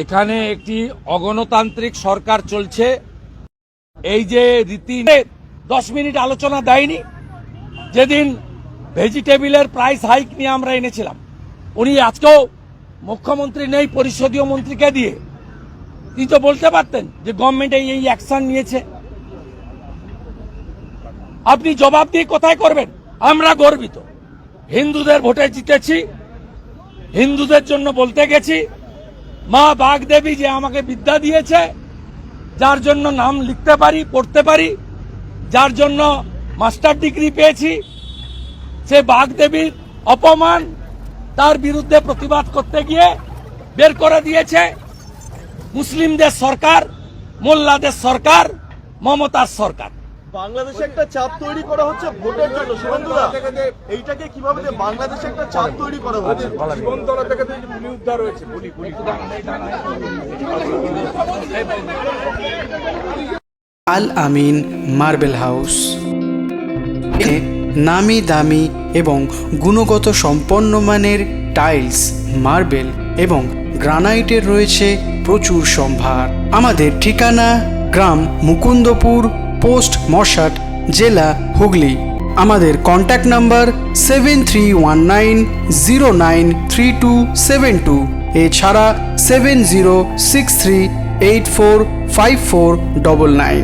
এখানে একটি অগণতান্ত্রিক সরকার চলছে। এই যে রীতি দশ মিনিট আলোচনা দেয়নি, যেদিন ভেজিটেবিলের প্রাইস হাইক নিয়ে আমরা এনেছিলাম, উনি আজকেও মুখ্যমন্ত্রী নেই, পরিষদীয় মন্ত্রীকে দিয়ে। তিনি তো বলতে পারতেন যে গভর্নমেন্ট এই অ্যাকশন নিয়েছে। আপনি জবাব দিয়ে কোথায় করবেন? আমরা গর্বিত। হিন্দুদের ভোটে জিতেছি, হিন্দুদের জন্য বলতে গেছি মা বাগদেবী যে আমাকে বিদ্যা দিয়েছে, যার জন্য নাম লিখতে পারি, পড়তে পারি, যার জন্য মাস্টার ডিগ্রি পেয়েছি, সে বাগদেবীর অপমান তার বিরুদ্ধে প্রতিবাদ করতে গিয়ে বের করে দিয়েছে। মুসলিমদের সরকার, মোল্লাদের সরকার, মমতার সরকার। বাংলাদেশে একটা চাপ তৈরি করা হচ্ছে ভোটের জন্য। শুভেন্দুদা এইটাকে কীভাবে যে বাংলাদেশে একটা চাপ তৈরি করা হচ্ছে? জীবনতলা থেকে পুলি উদ্ধার হয়েছে পুলি পুলি আল আমিন মার্বেল হাউস। নামি দামি এবং গুণগত সম্পন্ন মানের টাইলস মার্বেল এবং গ্রানাইটের রয়েছে প্রচুর সম্ভার। আমাদের ঠিকানা গ্রাম মুকুন্দপুর পোস্ট, মশাট, জেলা, হুগলি। আমাদের contact number seven three one nine zero nine three two seven two এছাড়া seven zero six three eight four five four double nine